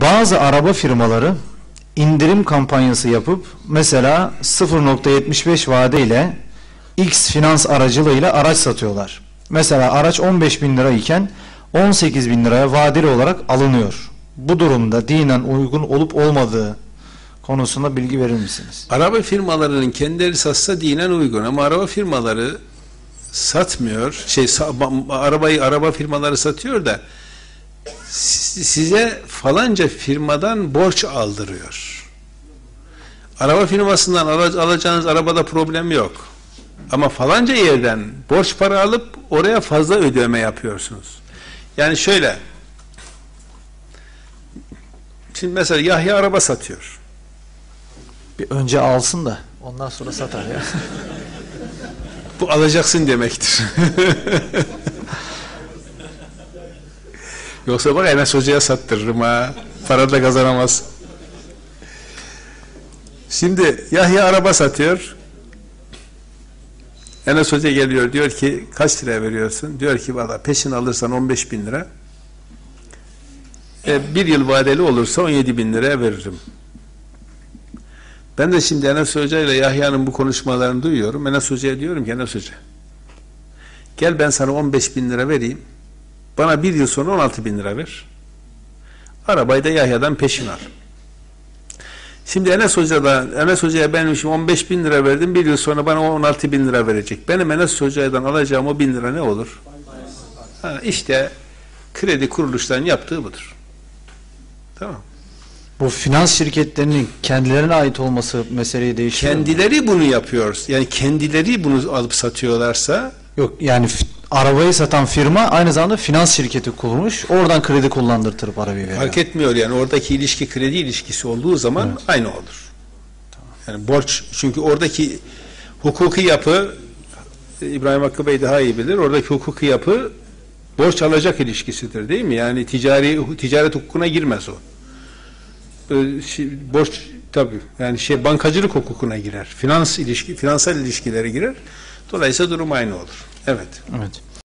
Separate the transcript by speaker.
Speaker 1: Bazı araba firmaları indirim kampanyası yapıp mesela 0.75 vadeyle X finans aracılığıyla araç satıyorlar. Mesela araç 15 bin lira iken 18 bin liraya vadeli olarak alınıyor. Bu durumda dinen uygun olup olmadığı konusunda bilgi verir misiniz?
Speaker 2: Araba firmalarının kendileri satsa dinen uygun ama araba firmaları satmıyor. Şey arabayı araba firmaları satıyor da size falanca firmadan borç aldırıyor. Araba firmasından ala- alacağınız arabada problem yok. Ama falanca yerden borç para alıp oraya fazla ödeme yapıyorsunuz. Yani şöyle Şimdi mesela Yahya araba satıyor.
Speaker 1: Bir önce alsın da ondan sonra satar ya.
Speaker 2: Bu alacaksın demektir. Yoksa bak Enes Hoca'ya sattırırım ha. Para da kazanamaz. Şimdi Yahya araba satıyor. Enes Hoca geliyor diyor ki kaç lira veriyorsun? Diyor ki valla peşin alırsan 15 bin lira. E, bir yıl vadeli olursa 17 bin liraya veririm. Ben de şimdi Enes Hoca ile Yahya'nın bu konuşmalarını duyuyorum. Enes Hoca'ya diyorum ki Enes Hoca gel ben sana 15 bin lira vereyim. Bana bir yıl sonra 16 bin lira ver. Arabayı da Yahya'dan peşin al. Şimdi Enes Hoca'dan, Enes Hoca'ya benim şimdi 15 bin lira verdim. Bir yıl sonra bana 16 bin lira verecek. Benim Enes Hoca'dan alacağım o bin lira ne olur? Ha, işte kredi kuruluşlarının yaptığı budur. Tamam.
Speaker 1: Bu finans şirketlerinin kendilerine ait olması meseleyi değiştiriyor mu?
Speaker 2: Kendileri bunu yapıyor. Yani kendileri bunu alıp satıyorlarsa
Speaker 1: Yok yani arabayı satan firma aynı zamanda finans şirketi kurmuş. Oradan kredi kullandırtırıp arabayı veriyor.
Speaker 2: fark etmiyor yani oradaki ilişki kredi ilişkisi olduğu zaman aynı olur. Yani borç çünkü oradaki hukuki yapı İbrahim Hakkı Bey daha iyi bilir. Oradaki hukuki yapı borç alacak ilişkisidir değil mi? Yani ticari ticaret hukukuna girmez o. Ee, şey, borç tabii yani şey bankacılık hukukuna girer. Finans ilişki finansal ilişkilere girer. Dolayısıyla durum aynı olur. Evet.
Speaker 1: Evet.